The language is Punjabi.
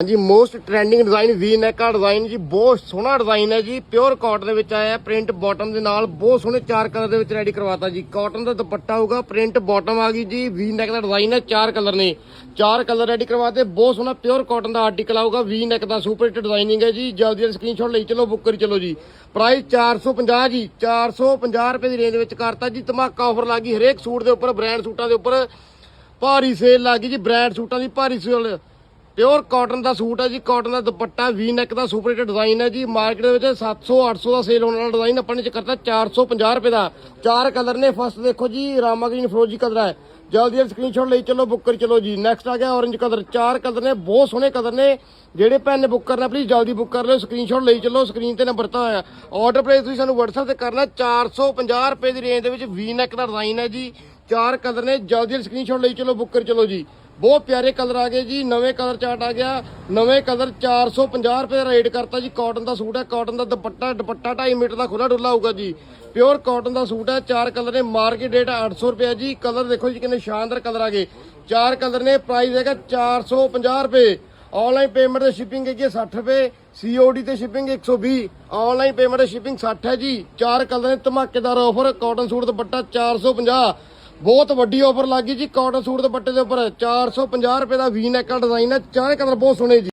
ਹਾਂਜੀ most trending design V neck ਆ ਡਿਜ਼ਾਈਨ ਜੀ, ਬਹੁਤ ਸੋਹਣਾ ਡਿਜ਼ਾਈਨ ਹੈ ਜੀ ਪਿਓਰ ਕਾਟਨ ਦੇ ਵਿੱਚ ਆਇਆ ਪ੍ਰਿੰਟ ਬਾਟਮ ਦੇ ਨਾਲ ਬਹੁਤ ਸੋਹਣੇ ਚਾਰ ਕਲਰ ਦੇ ਵਿੱਚ ਰੈਡੀ ਕਰਵਾਤਾ ਜੀ। ਕਾਟਨ ਦਾ ਦੁਪੱਟਾ ਹੋਊਗਾ ਪ੍ਰਿੰਟ ਬਾਟਮ ਆ ਗਈ ਜੀ ਵੀ ਨੈਕ ਦਾ ਡਿਜ਼ਾਈਨ ਹੈ, ਚਾਰ ਕਲਰ ਨੇ। ਚਾਰ ਕਲਰ ਰੈਡੀ ਕਰਵਾਤੇ, ਬਹੁਤ ਸੋਹਣਾ ਪਿਓਰ ਕਾਟਨ ਦਾ ਆਰਟੀਕਲ ਆਊਗਾ ਵੀ ਨੈਕ ਦਾ ਸੁਪਰ ਹਿੱਟ ਡਿਜ਼ਾਈਨਿੰਗ ਹੈ ਜੀ। ਜਲਦੀ ਜਲਦੀ ਸਕਰੀਨਸ਼ਾਟ ਲਈ ਚਲੋ ਬੁੱਕ ਕਰੀ ਚਲੋ ਜੀ। ਪ੍ਰਾਈਸ 450 ਜੀ 450 ਰੁਪਏ ਦੀ ਰੇਂਜ ਵਿੱਚ ਕਰਤਾ ਜੀ। ਧਮਾਕਾ ਆਫਰ ਲੱਗੀ ਹਰੇਕ ਸੂਟ ਦੇ ਉੱਪਰ ਬ੍ਰਾਂਡ ਸੂਟਾਂ ਦੇ ਉੱਪਰ। ਭਾਰੀ ਸੇਲ ਲੱਗੀ ਜੀ ਬ੍ਰਾਂਡ ਸੂਟਾਂ ਦੀ ਭਾਰੀ ਸੇਲ ਪਿਓਰ ਕਾਟਨ ਦਾ ਸੂਟ ਹੈ ਜੀ, ਕਾਟਨ ਦਾ ਦੁਪੱਟਾ ਵੀ ਨੈਕ ਦਾ ਸੁਪਰ ਹਿੱਟ ਡਿਜ਼ਾਈਨ ਹੈ ਜੀ। ਮਾਰਕੀਟ ਦੇ ਵਿੱਚ 700 800 ਦਾ ਸੇਲ ਹੋਣ ਵਾਲਾ ਡਿਜ਼ਾਈਨ ਆਪਾਂ ਨੇ ਚ ਕਰਤਾ 450 ਰੁਪਏ ਦਾ। ਚਾਰ ਕਲਰ ਨੇ ਫਸਟ ਦੇਖੋ ਜੀ, ਰਾਮਾ ਗ੍ਰੀਨ ਫਰੋਜੀ ਕਲਰ ਹੈ। ਜਲਦੀ ਜਲਦੀ ਸਕਰੀਨਸ਼ਾਟ ਲਈ ਚਲੋ ਬੁੱਕ ਕਰੀ ਚਲੋ ਜੀ। ਨੈਕਸਟ ਆ ਗਿਆ orange ਕਲਰ ਚਾਰ ਕਲਰ ਨੇ, ਬਹੁਤ ਸੋਹਣੇ ਕਲਰ ਨੇ। ਜਿਹੜੇ ਭੈਣ ਨੇ ਬੁੱਕ ਕਰਨਾ ਪਲੀਜ਼ ਜਲਦੀ ਬੁੱਕ ਕਰ ਲਿਓ ਸਕਰੀਨਸ਼ਾਟ ਲਈ ਚਲੋ ਸਕਰੀਨ ਤੇ ਨੰਬਰ ਤਾਂ ਆਇਆ। ਆਰਡਰ ਪ੍ਰਾਈਸ ਤੁਸੀਂ ਸਾਨੂੰ WhatsApp ਤੇ ਕਰਨਾ 450 ਰੁਪਏ ਦੀ ਰੇਂਜ ਦੇ ਵਿੱਚ ਵੀ ਨੈਕ ਦਾ ਡਿਜ਼ਾਈਨ ਹੈ ਜੀ। ਚਾਰ ਕਲਰ ਨੇ, ਜਲਦੀ ਜਲਦੀ ਸਕਰੀਨਸ਼ਾਟ ਲਈ ਚਲੋ ਬੁੱਕ ਕਰ ਚਲੋ ਜੀ। ਬਹੁਤ ਪਿਆਰੇ ਕਲਰ ਆ ਗਏ ਜੀ, ਨਵੇਂ ਕਲਰ ਚਾਰਟ ਆ ਗਿਆ। ਨਵੇਂ ਕਲਰ 450 ਰੁਪਏ ਦਾ ਰੇਟ ਕਰਤਾ ਜੀ ਕਾਟਨ ਦਾ ਸੂਟ ਹੈ ਕਾਟਨ ਦਾ ਦੁਪੱਟਾ ਦੁਪੱਟਾ 2.5 ਮੀਟਰ ਦਾ ਖੁੱਲਾ ਡੁੱਲਾ ਹੋਊਗਾ ਜੀ। ਪਿਓਰ ਕਾਟਨ ਦਾ ਸੂਟ ਹੈ, ਚਾਰ ਕਲਰ ਨੇ ਮਾਰਕੀਟ ਰੇਟ 800 ਰੁਪਏ ਜੀ। ਕਲਰ ਦੇਖੋ ਜੀ ਕਿੰਨੇ ਸ਼ਾਨਦਾਰ ਕਲਰ ਆ ਗਏ। ਚਾਰ ਕਲਰ ਨੇ ਪ੍ਰਾਈਸ ਹੈਗਾ 450 ਰੁਪਏ। ਆਨਲਾਈਨ ਪੇਮੈਂਟ ਤੇ ਸ਼ਿਪਿੰਗ ਹੈਗੀ ਹੈ 60 ਰੁਪਏ। ਸੀਓਡੀ ਤੇ ਸ਼ਿਪਿੰਗ 120 ਆਨਲਾਈਨ ਪੇਮੈਂਟ ਤੇ ਸ਼ਿਪਿੰਗ 60 ਹੈ ਜੀ। ਚਾਰ ਕਲਰ ਨੇ, ਧਮਾਕੇਦਾਰ ਆਫਰ ਕਾਟਨ ਸੂਟ ਦੁਪੱਟਾ 450 ਬਹੁਤ ਵੱਡੀ ਆਫਰ ਲੱਗੀ ਜੀ। ਕਾਟਨ ਸੂਟ ਦੁਪੱਟੇ ਦੇ ਉੱਪਰ 450 ਰੁਪਏ ਦਾ ਵੀ ਨੈਕ ਦਾ ਡਿਜ਼ਾਈਨ ਹੈ ਚਾਰੇ ਕਲਰ ਬਹੁਤ ਸੋਹਣੇ ਜੀ।